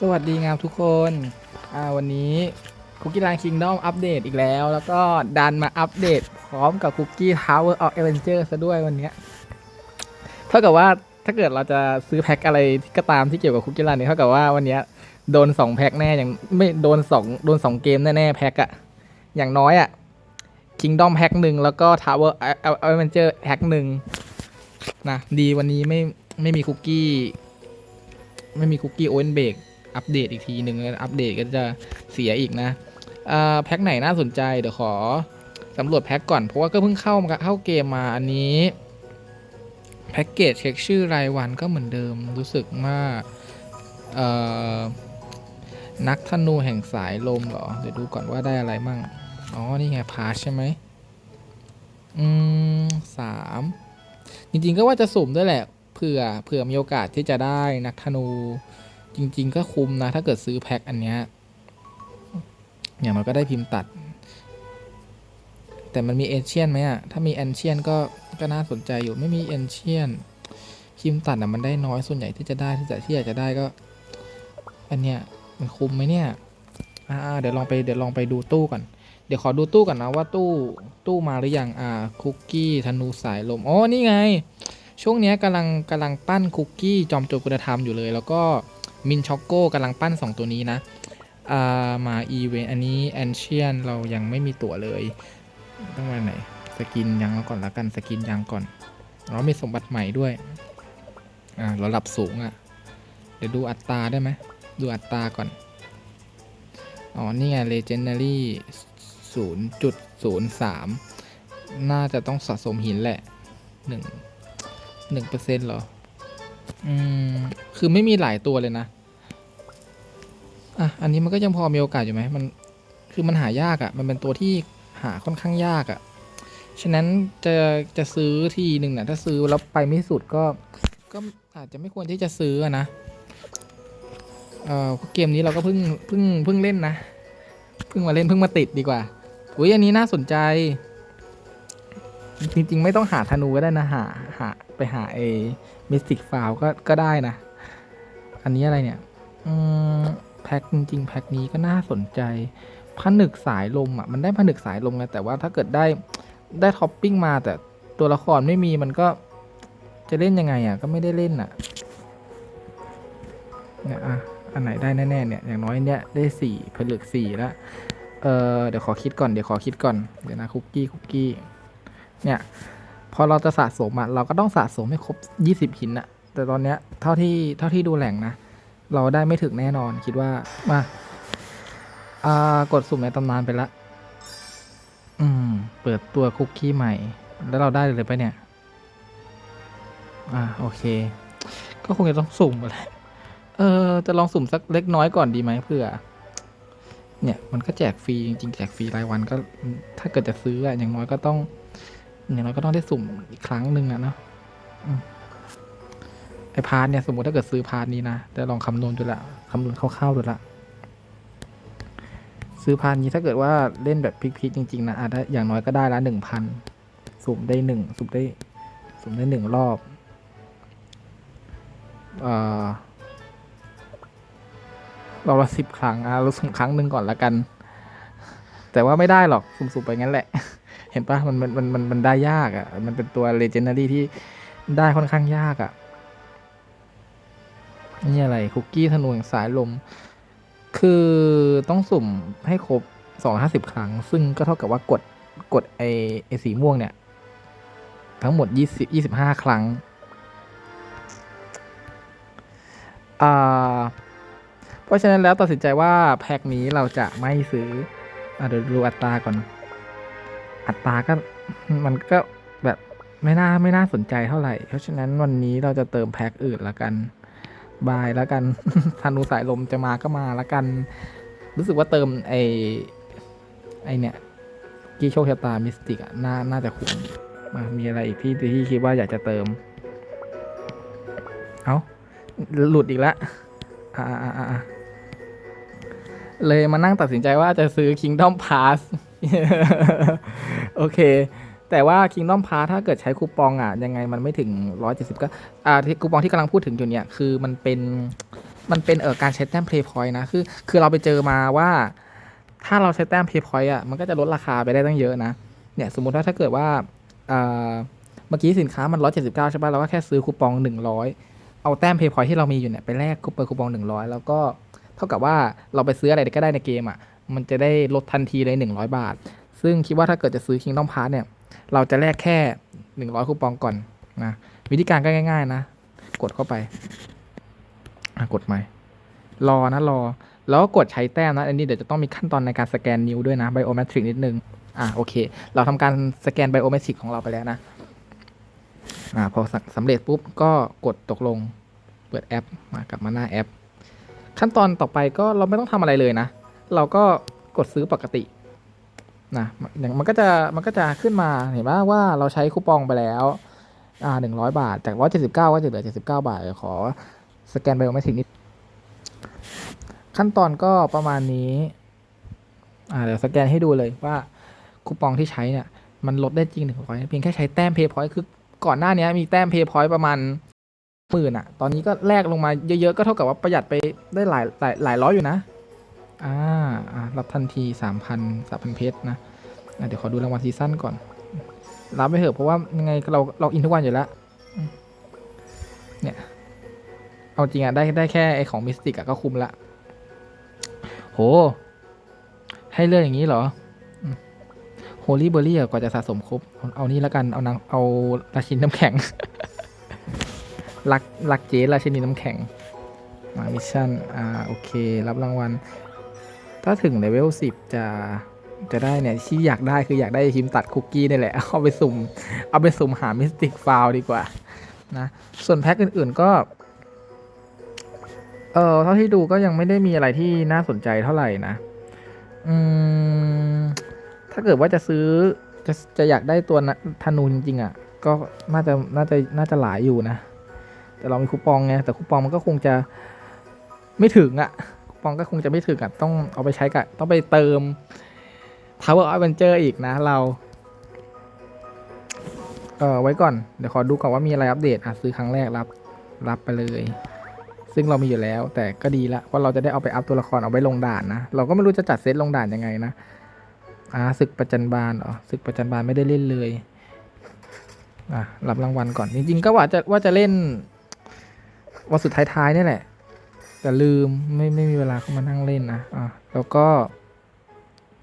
สวัสดีงามทุกคนอ่าวันนี้คุกกี้ a านคิงดอมอัปเดตอีกแล้ว แล้วก็ดันมาอัปเดตพร้อมกับคุกกี้ทาวเวอร์ออฟเอเวนเจอร์ซะด้วยวันนี้เท่ากับว่าถ้าเกิดเราจะซื้อแพ็คอะไรก็ตามที่เกี่ยวกับคุกกี้รันเนี่ยเท่ากับว่าวันนี้โดนสองแพ็คแน่อย่างไม่โดนสองโดนสองเกมแน่ๆแพ็คอะอย่างน้อยอะคิงดอมแพ็คหนึ่งแล้วก็ทาวเวอร์เอเวนเจอร์แพ็คหนึ่งนะดีวันนี้ไม่ไม่มีคุกกี้ ไม่มีคุกกี้โอเวนเบก อัปเดตอีกทีหนึ่งอัปเดตก็จะเสียอีกนะอ่าแพ็คไหนน่าสนใจเดี๋ยวขอสำรวจแพ็คก่อน เพราะว่าก็เพิ่งเข้ามาเข้าเกมมาอันนี้แพ็กเกจเช็คชื่อรายวันก็เหมือนเดิมรู้สึกว่าเอ่อนักธนูแห่งสายลมเหรอ เดี๋ยวดูก่อนว่าได้อะไรมั่ง อ๋อ นี่ไงพาใช่ไหมอืมสามจริงๆก็ว่าจะสุ่มด้วยแหละเผื่อเผื่อมีโอกาสที่จะได้นักธนู จริง ๆ ก็คุ้มนะ ถ้าเกิดซื้อแพ็คอันเนี้ยอย่างน้อยก็ได้พิมพ์ตัด แต่มันมีเอเชียนไหมอะถ้ามีเอนเชียนก็ก็น่าสนใจอยู่ไม่มีเอนเชียนพิมพ์ตัดอะมันได้น้อยส่วนใหญ่ที่จะได้ที่จะที่อยากจะได้ก็ อันเนี้ยมันคุ้มไหมเนี่ยอ่าเดี๋ยวลองไปเดี๋ยวลองไปดูตู้ก่อนเดี๋ยวขอดูตู้ก่อนนะว่าตู้ตู้มาหรือยังอ่าคุกกี้ธนูสายลมอ๋อนี่ไง ช่วงเนี้ยกำลังกำลังปั้นคุกกี้จอมโจรคุณธรรมอยู่เลย แล้วก็ มินช็อกโก้กำลังปั้น 2 ตัวนี้นะอ่ามาอีเวนอันนี้แอนเชียนเรายังไม่มีตั๋วเลย ต้องมาไหน สกินยังก่อนละกันสกินยังก่อนเรามีสมบัติใหม่ด้วย อ่าระดับสูงอะ่ะ เดี๋ยวดูอัตราได้ไหม ดูอัตราก่อน อ๋อ นี่ไง legendary 0.03 น่าจะต้องสะสมหินแหละหนึ่งเปอร์เซ็นต์เหรอ อืม คือไม่มีหลายตัวเลยนะ อะ อันนี้มันก็ยังพอมีโอกาสอยู่ไหมมัน คือมันหายากอะ่ะ มันเป็นตัวที่หาค่อนข้างยากอะ่ะ ฉะนั้นจะจะซื้อทีหนึ่งนะถ้าซื้อแล้วไปไม่สุดก็ ก็อาจจะไม่ควรที่จะซื้อนะ เอ่อเกมนี้เราก็เพิ่งเพิ่งเพิ่งเล่นนะ เพิ่งมาเล่นเพิ่งมาติดดีกว่า อุ้ยอันนี้น่าสนใจ จริงๆ ไม่ต้องหาธนูก็ได้นะ หาหาไปหาเอมิสติกฟาวก็ก็ได้นะ อันนี้อะไรเนี่ย อืม แพ็คจริงๆแพ็คนี้ก็น่าสนใจผนึกสายลมอะมันได้ผนึกสายลมไงแต่ว่าถ้าเกิดได้ได้ท็อปปิ้งมาแต่ตัวละครไม่มีมันก็จะเล่นยังไงอะก็ไม่ได้เล่นอะเนี่ยอะอันไหนได้แน่ๆเนี่ยอย่างน้อยเนี่ยได้สี่ผลึกสี่แล้วเออเดี๋ยวขอคิดก่อนเดี๋ยวขอคิดก่อนเดี๋ยวนะคุกกี้คุกกี้เนี่ยพอเราจะสะสมอะเราก็ต้องสะสมให้ครบยี่สิบหินอะแต่ตอนเนี้ยเท่าที่เท่าที่ดูแหล่งนะ เราได้ไม่ถึงแน่นอนคิดว่า มา อ่ากดสุ่มในตำนานไปละ อืม เปิดตัวคุกกี้ใหม่ แล้วเราได้เลยไปเนี่ย อ่า โอเค ก็คงจะต้องสุ่มอะไรเออ จะลองสุ่มสักเล็กน้อยก่อนดีไหมเพื่อ เนี่ย มันก็แจกฟรีจริงๆแจกฟรีรายวันก็ ถ้าเกิดจะซื้ออะอย่างน้อยก็ต้อง อย่างน้อยก็ต้องได้สุ่มอีกครั้งหนึ่งอะเนาะ ไอพาร์ทเนี่ยสมมติถ้าเกิดซื้อพาร์ทนี้นะจะลองคำนวณดูละคำนวณคร่าวๆดูละซื้อพาร์ทนี้ถ้าเกิดว่าเล่นแบบพลิกๆจริงๆนะอาจจะอย่างน้อยก็ได้ละหนึ่งพันสุ่มได้หนึ่งสุ่มได้สุ่มได้หนึ่งรอบเออเราละสิบครั้งอะเราสุ่มครั้งหนึ่งก่อนละกัน แต่ว่าไม่ได้หรอกสุ่มๆไปงั้นแหละ เห็นปะมันมันมันมันมันได้ยากอะ มันเป็นตัวเลเจนดารี่ที่ได้ค่อนข้างยากอะ นี่อะไรคุกกี้ธนูแห่งสายลม คือต้องสุ่มให้ครบสองห้าสิบครั้ง ซึ่งก็เท่ากับว่ากดกดไอไอสีม่วงเนี่ย ทั้งหมดยี่สิบยี่สิบห้าครั้ง อ่า เพราะฉะนั้นแล้วตัดสินใจว่าแพ็คนี้เราจะไม่ซื้ออเดี๋ยวดูอัตราก่อน อัตราก็มันก็แบบไม่น่าไม่น่าสนใจเท่าไหร่ เพราะฉะนั้นวันนี้เราจะเติมแพ็คอื่นละกัน บายแล้วกัน ธนูสายลมจะมาก็มาและกัน รู้สึกว่าเติมไอไอเนี่ยกีโชคชะตามิสติกอะน่าน่าจะคุ้มมามีอะไรอีกที่ที่คิดว่าอยากจะเติม เอาหลุดอีกแล้วอ่าอ่าอ่าเลยมานั่งตัดสินใจว่าจะซื้อ Kingdom Pass โอเค แต่ว่า Kingdom Pass ถ้าเกิดใช้คูปองอะยังไงมันไม่ถึง 170 ก็อ่าที่คูปองที่กำลังพูดถึงอยู่เนี่ยคือมันเป็นมันเป็นเออการใช้แต้ม play point นะคือคือเราไปเจอมาว่า ถ้าเราใช้แต้ม play point อะมันก็จะลดราคาไปได้ตั้งเยอะนะเนี่ยสมมุติว่าถ้าเกิดว่าเอ่อเมื่อกี้สินค้ามัน 179 ใช่ป่ะเราก็แค่ซื้อคูปอง 100 เอาแต้ม play point ที่เรามีอยู่เนี่ยไปแลกคูปองคูปอง 100 แล้วก็เท่ากับว่าเราไปซื้ออะไรก็ได้ในเกมอะมันจะได้ลดทันทีเลย 100 บาท ซึ่งคิดว่าถ้าเกิดจะซื้อ Kingdom Pass เนี่ย เราจะแลกแค่ 100 คูปองก่อนนะวิธีการก็ง่าย ๆ นะ กดเข้าไปอะกดใหม่ รอนะรอ แล้วก็กดใช้แต้มนะ อันนี้เดี๋ยวจะต้องมีขั้นตอนในการสแกนนิ้วด้วยนะไบโอเมตริกนิดนึง อะโอเค เราทำการสแกนไบโอเมตริกของเราไปแล้วนะ อ่าพอสสำเร็จปุ๊บก็กดตกลง เปิดแอปมากลับมาหน้าแอป ขั้นตอนต่อไปก็เราไม่ต้องทำอะไรเลยนะ เราก็กดซื้อปกติ นะอย่างมันก็จะมันก็จะขึ้นมาเห็นไหมว่าเราใช้คูปองไปแล้วอ่าหนึ่งร้อยบาท จากร้อยเจ็ดสิบเก้าก็จะเหลือเจ็ดสิบเก้าบาท ขอสแกนไบโอเมตริกนิด ขั้นตอนก็ประมาณนี้อ่าเดี๋ยวสแกนให้ดูเลยว่าคูปองที่ใช้เนี่ย มันลดได้จริงหนึ่งร้อยเพียงแค่ใช้แต้มเพย์พอยต์คือก่อนหน้านี้มีแต้มเพย์พอยต์ประมาณหมื่นอะตอนนี้ก็แลกลงมาเยอะๆ ก็เท่ากับว่าประหยัดไปได้หลายหลายหลายร้อยอยู่นะ อ่ารับทันทีสามพันสามพันเพชรนะเดี๋ยวขอดูรางวัลซีซั่นก่อน รับไปเถอะเพราะว่ายังไงเราเราอินทุกวันอยู่แล้วเนี่ยเอาจริงอะได้ได้แค่ไอของมิสติกอะก็คุ้มละ โห ให้เลือกอย่างนี้เหรอโฮลี่เบอร์รี่กว่าจะสะสมครบ เอาเอานี่แล้วกัน เอานางเอาราชินีน้ำแข็ง รักรักเจ๊ราชินีน้ำแข็งมามิชชั่น อ่า โอเค รับรางวัล ถ้าถึงเลเวลสิบจะจะได้เนี่ยที่อยากได้คืออยากได้ชิมตัดคุกกี้นี่แหละ เอาไปสุ่ม เอาไปสุ่มหามิสติกฟาวดีกว่านะส่วนแพ็คอื่นๆก็ เออเท่าที่ดูก็ยังไม่ได้มีอะไรที่น่าสนใจเท่าไหร่นะ อืม ถ้าเกิดว่าจะซื้อจะจะอยากได้ตัวนะธนูจริงๆอะ ก็น่าจะน่าจะน่าจะหลายอยู่นะ แต่เรามีคูปองไงแต่คูปองมันก็คงจะไม่ถึงอะ ปองก็คงจะไม่ถึงอะต้องเอาไปใช้กับต้องไปเติม Tower Adventure อีกนะเรา เออไว้ก่อน เดี๋ยวขอดูก่อนว่ามีอะไรอัปเดตอะซื้อครั้งแรกรับรับไปเลย ซึ่งเรามีอยู่แล้ว แต่ก็ดีละว่าเราจะได้เอาไปอัพตัวละครเอาไว้ลงด่านนะ เราก็ไม่รู้จะจัดเซตลงด่านยังไงนะอ่าศึกประจันบานเหรอศึกประจันบานไม่ได้เล่นเลยอะรับรางวัลก่อนจริง ๆ ก็ว่าจะว่าจะเล่นวันสุดท้ายๆนี่แหละ แต่ลืมไม่ไม่มีเวลาเข้ามานั่งเล่นนะอะแล้วก็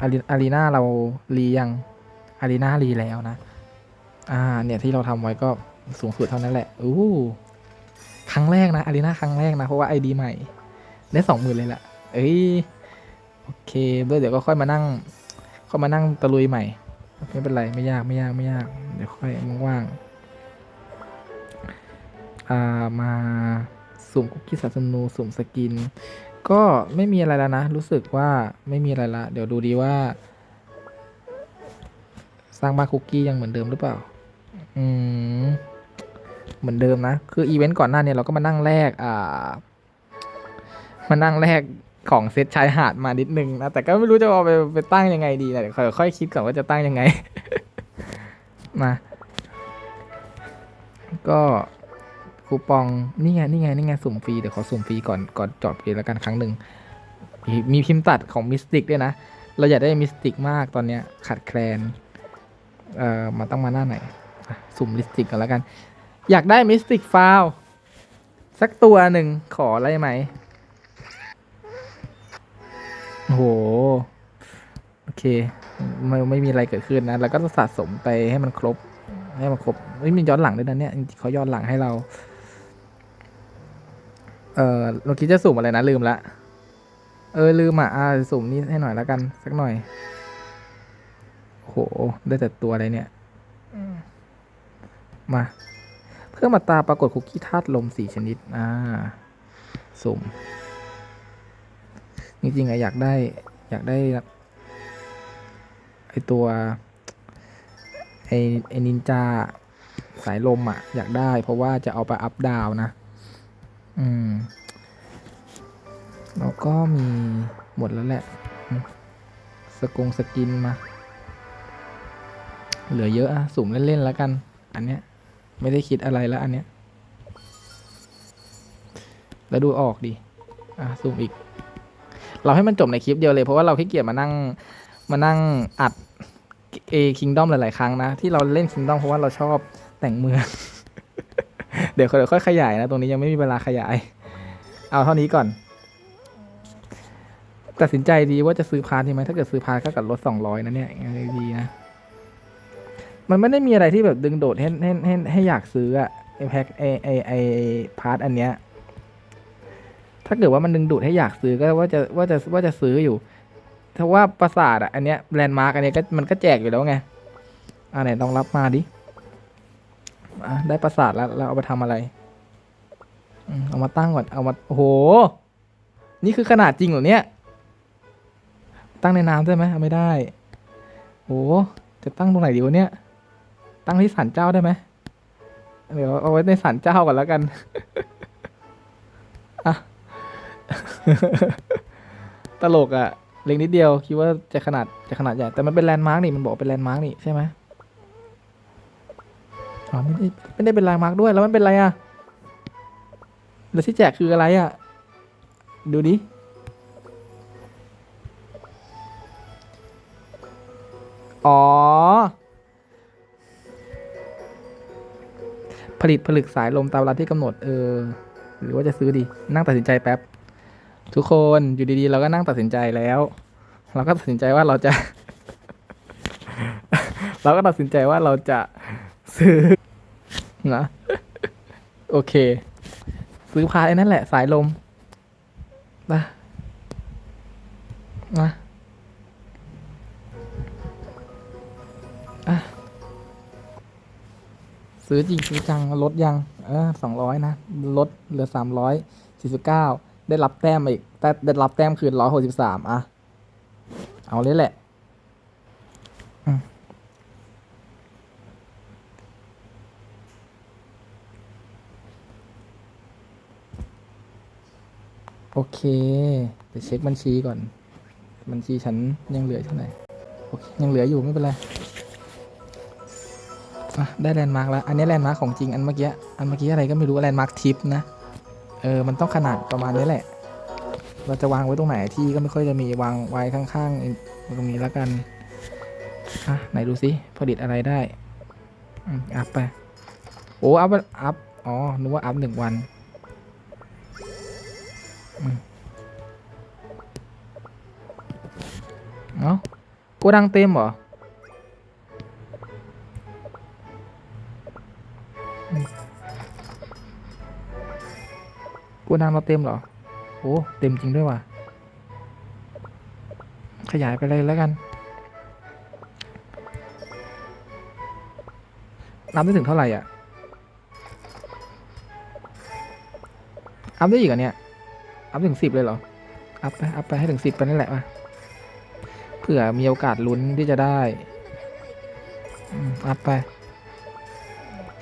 อารีอารีนาเรารียังอารีนารีแล้วนะ อ่า เนี่ยที่เราทำไว้ก็สูงสุดเท่านั้นแหละอู้ครั้งแรกนะอารีนาครั้งแรกนะ เพราะว่าไอดีใหม่ ได้สองหมื่นเลยแหละเอ้ยโอเคเดี๋ยวก็ค่อยมานั่งค่อยมานั่งตะลุยใหม่ไม่เป็นไรไม่ยากไม่ยากไม่ยาก เดี๋ยวค่อยว่างๆอ่ามา สุ่มคุกกี้สัตว์สนูสุ่มสกิน ก็ไม่มีอะไรแล้วนะ รู้สึกว่าไม่มีอะไรละ เดี๋ยวดูดีว่า สร้างบ้านคุกกี้ยังเหมือนเดิมหรือเปล่า อืม เหมือนเดิมนะ คืออีเวนต์ก่อนหน้าเนี่ยเราก็มานั่งแลกอ่า มานั่งแลกของเซตชายหาดมานิดนึงนะ แต่ก็ไม่รู้จะเอาไปไปตั้งยังไงดีนะเดี๋ยวค่อยค่อยคิดก่อนว่าจะตั้งยังไง มา ก็ คูปองนี่ไงนี่ไงนี่ไงสุ่มฟรีเดี๋ยวขอสุ่มฟรีก่อนก่อนจอดฟรีแล้วกันครั้งหนึ่งมีพิมพ์ตัดของมิสติกด้วยนะ เราอยากได้มิสติกมากตอนเนี้ยขาดแคลนเอ่อมาต้องมาหน้าไหนสุ่มมิสติกกันแล้วกัน อยากได้มิสติกฟาวสักตัวหนึ่งขออะไรไหมโหโอเคไม่ไม่มีอะไรเกิดขึ้นนะ แล้วก็สะสมไปให้มันครบให้มันครบไม่มีย้อนหลังด้วยนะเนี่ยเขาย้อนหลังให้เรา เออเราคิดจะสุ่มอะไรนะลืมละ เออลืมอะอ่าสุ่มนี่ให้หน่อยแล้วกัน สักหน่อย โห ได้แต่ตัวอะไรเนี่ยมา เพื่อมาตาปรากฏคุกกี้ธาตุลมสี่ชนิด อ่า สุ่ม จริงๆอะอยากได้ อยากได้ไอตัว ไอไอนินจาสายลมอะอยากได้ เพราะว่าจะเอาไปอัพดาวนะ อืม แล้วก็มีหมดแล้วแหละ สกงสกินมา เหลือเยอะอะสุ่มเล่นๆแล้วกัน อันเนี้ย ไม่ได้คิดอะไรแล้วอันเนี้ย แล้วดูออกดิ อะซูมอีก เราให้มันจบในคลิปเดียวเลยเพราะว่าเราขี้เกียจมานั่ง มานั่งอัดเอคิงดอมหลาย ๆ ครั้งนะ ที่เราเล่นคิงดอมเพราะว่าเราชอบแต่งเมือง เดี๋ยวเดี๋ยวค่อยขยายนะ ตรงนี้ยังไม่มีเวลาขยาย เอาเท่านี้ก่อน ตัดสินใจดีว่าจะซื้อพาร์ทดีไหมถ้าเกิดซื้อพาร์ทก็กับลดสองร้อยนะเนี่ยยังไงดีนะ มันไม่ได้มีอะไรที่แบบดึงโดดให้ให้ให้ให้อยากซื้ออะไอแพ็คไอไอไอพาร์ทอันเนี้ย ถ้าเกิดว่ามันดึงดูดให้อยากซื้อก็ว่าจะว่าจะว่าจะซื้ออยู่ถ้าว่าปราสาทอะอันเนี้ยแลนด์มาร์กอันเนี้ยก็มันก็แจกอยู่แล้วไงอ่าไหนลองรับมาดิอะ ได้ปราสาทแล้วเราเอาไปทำอะไรเอามาตั้งก่อน เอามา โอ้โห นี่คือขนาดจริงเหรอเนี่ย ตั้งในน้ำได้ไหมไม่ได้ โอ้จะตั้งตรงไหนดีวะเนี่ย ตั้งที่ศาลเจ้าได้ไหมเดี๋ยวเอาไว้ในศาลเจ้าก่อนแล้วกันอะตลกอะเล็กนิดเดียว คิดว่าจะขนาดจะขนาดใหญ่ แต่มันเป็นแลนด์มาร์กนี่ มันบอกเป็นแลนด์มาร์กนี่ใช่ไหม อ๋อไม่ได้ไม่ได้เป็นลนด์มาร์กด้วยแล้วมันเป็นอะไรอะ่ะแล้วที่แจกคืออะไรอะ่ะ ดูดิอ๋อ ผลิตผลึกสายลมตามเวลาที่กำหนด เออ หรือว่าจะซื้อดี นั่งตัดสินใจแป๊บ ทุกคนอยู่ดีๆ เราก็นั่งตัดสินใจแล้ว เราก็ตัดสินใจว่าเราจะ เราก็ตัดสินใจว่าเราจะซื้อ นะโอเค ซื้อพาไอ้นั่นแหละ สายลมนะนะซื้อจริงซื้อจังลดยัง เออสองร้อยนะ ลดเหลือสามร้อยสี่สิบเก้าได้รับแต้มอีก แต่ได้รับแต้มคืนร้อยหกสิบสามอะเอาเลยแหละ โอเคเดี๋ยวเช็คบัญชีก่อน บัญชีฉันยังเหลือเท่าไหร่โอเคยังเหลืออยู่ไม่เป็นไรอะได้แลนด์มาร์กแล้ว อันนี้แลนด์มาร์กของจริง อันเมื่อกี้ อันเมื่อกี้อะไรก็ไม่รู้แลนด์มาร์กทิปนะ เออ มันต้องขนาดประมาณนี้แหละ เราจะวางไว้ตรงไหนที่ก็ไม่ค่อยจะมีวางไว้ข้างๆ ตรงนี้แล้วกัน อะ ไหนดูสิผลิตอะไรได้อัพไป โอ้ อัพ อัพ อ๋อ นึกว่าอัพหนึ่งวัน กดังเต็มเหรออืมโกดังเราเต็มเหรอโอ้เต็มจริงด้วยว่ะ ขยายไปเลยแล้วกัน นับได้ถึงเท่าไหร่อะอัพได้อีกเหรอเนี่ย อัพถึงสิบเลยเหรอ อัพไป อัพไปให้ถึงสิบไปนั่นแหละว่ะ ผื่อมีโอกาสลุ้นที่จะได้อัพไป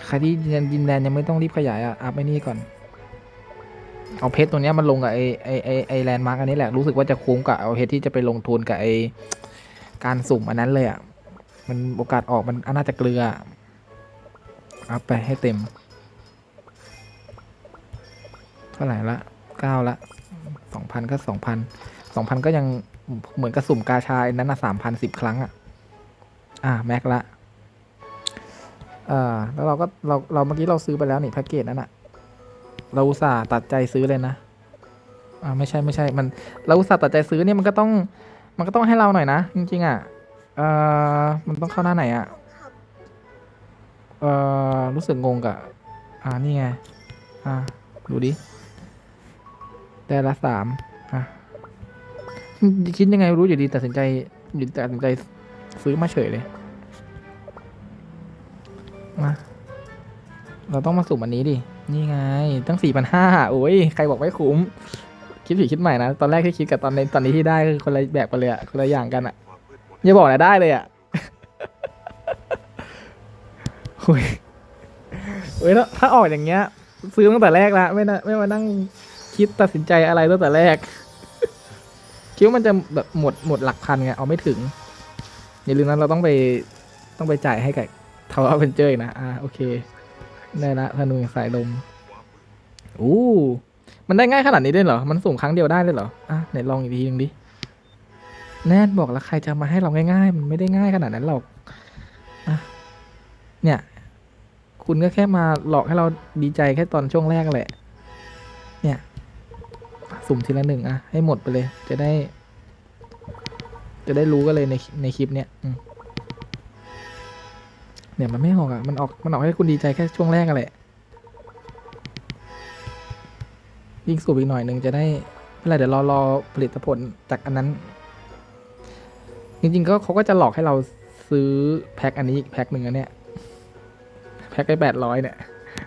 ใครที่ยังดินแดนยังไม่ต้องรีบขยายอะ อัพไอ้นี่ก่อน เอาเพชรตัวเนี้ยมันลงกับไอไอไอไอแลนด์มาร์กอันนี้แหละ รู้สึกว่าจะคุ้มกับเอาเพชรที่จะไปลงทุนกับไอการสุ่มอันนั้นเลยอะ มันโอกาสออกมันน่าจะเกลืออะเอาไปให้เต็ม เท่าไหร่ละเก้าละสองพันก็สองพันสองพันก็ยัง เหมือนกับสุ่มกาชาอันนั้นนะสามพันสิบครั้งอะ อ่าแม็กละเอ่าแล้วเราก็เราเราเมื่อกี้เราซื้อไปแล้วนี่แพ็กเกจนั้นอะ เราอุตส่าห์ตัดใจซื้อเลยนะ อ่าไม่ใช่ไม่ใช่ มันเราอุตส่าห์ตัดใจซื้อเนี่ยมันก็ต้อง มันก็ต้องให้เราหน่อยนะจริงๆอะ เอ่อมันต้องเข้าหน้าไหนอะ เออรู้สึกงงกับอ่านี่ไง อ่าดูดิ ได้ละสาม คิดยังไงไม่รู้อยู่ดีตัดสินใจอยู่ดีตัดสินใจซื้อมาเฉยเลย มา เราต้องมาสุ่มอันนี้ดิ นี่ไง ตั้งสี่พันห้าโอ้ย ใครบอกไม่คุ้ม คิดผิดคิดใหม่นะ ตอนแรกที่คิดกับตอนในตอนนี้ที่ได้คือคนละแบบกันเลยอะคนละอย่างกันอะอย่าบอกนะได้เลยอะโอ้ยเฮ้ยแล้วถ้าออกอย่างเงี้ย ซื้อตั้งแต่แรกละไม่นะไม่มานั่งคิดตัดสินใจอะไรตั้งแต่แรก คิดว่ามันจะแบบหมดหมดหลักพันไงเอาไม่ถึง อย่าลืมนั้นเราต้องไปต้องไปจ่ายให้กับทาวเวอร์เพนเจอร์นะ อ่าโอเค ได้ละธนูสายลมอู้มันได้ง่ายขนาดนี้ด้วยเหรอ มันสุ่มครั้งเดียวได้เลยเหรอ อะไหนลองอีกทีหนึงดิ แน่นบอกแล้วใครจะมาให้เราง่ายๆ มันไม่ได้ง่ายขนาดนั้นหรอกอะเนี่ย คุณก็แค่มาหลอกให้เราดีใจแค่ตอนช่วงแรกแหละ เนี่ย สุ่มทีละหนึ่งอะให้หมดไปเลย จะได้ จะได้รู้กันเลยในในคลิปเนี้ยเนี่ยมันไม่ออกอะมันออกมันออกให้คุณดีใจแค่ช่วงแรกอะแหละยิ่งสูบอีกหน่อยหนึ่งจะได้ไม่เป็นไรเดี๋ยวรอรอผลิตผลจากอันนั้น จริงๆก็เขาก็จะหลอกให้เราซื้อแพ็คอันนี้อีกแพ็คหนึ่งอันเนี้ยแพ็คไปแปดร้อยเนี่ย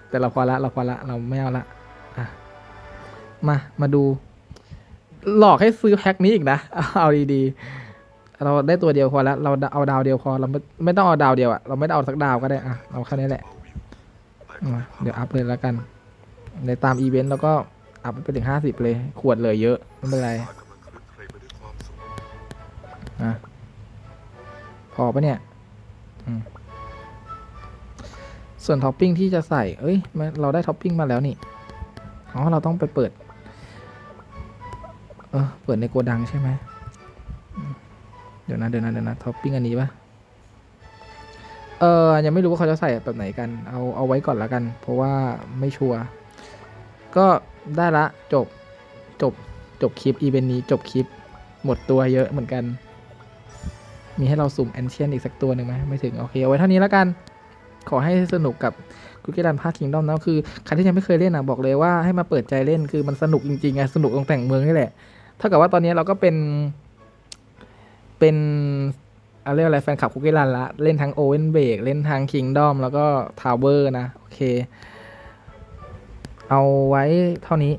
แต่เราพอละเราพอละเราไม่เอาละอะมา มาดู หลอกให้ซื้อแพ็คนี้อีกนะ เอาดีๆ เราได้ตัวเดียวพอแล้ว เราเอาดาวเดียวพอ เราไม่ไม่ต้องเอาดาวเดียวอะเราไม่ต้องเอาสักดาวก็ได้อะเอาแค่นี้แหละ เดี๋ยวอัพเลยแล้วกัน ในตามอีเวนต์แล้วก็อัพไปถึงห้าสิบเลย ขวดเลยเยอะ ไม่เป็นไรอะพอปะเนี่ย ส่วนท็อปปิ้งที่จะใส่ เอ้ย เราได้ท็อปปิ้งมาแล้วนี่ อ๋อ เราต้องไปเปิด เออเปิดในโกดังใช่ไหมเดี๋ยวนะเดี๋ยวนะเดี๋ยวนะท็อปปิ้งอันนี้ปะเออยังไม่รู้ว่าเขาจะใส่แบบไหนกัน เอาเอาไว้ก่อนล้วกัน เพราะว่าไม่ชัวร์ก็ได้ละจบจบจบคลิปอีเวนต์นี้จบคลิปหมดตัวเยอะเหมือนกัน มีให้เราสุ่มแอนเชียนอีกสักตัวหนึ่งไหมไม่ถึง โอเค เอาไว้เท่านี้แล้วกัน ขอให้สนุกกับคุกกี้รันภาคคิงดอมนะคือใครที่ยังไม่เคยเล่นอะบอกเลยว่าให้มาเปิดใจเล่นคือมันสนุกจริงๆไงสนุกตรงแต่งเมืองนี่แหละ เท่ากับว่าตอนนี้เราก็เป็น เป็นอะไรอะไรแฟนคลับคุกกี้รันละ เล่นทั้งโอเวนเบกเล่นทางคิงดอมแล้วก็ทาวเวอร์นะ โอเค เอาไว้เท่านี้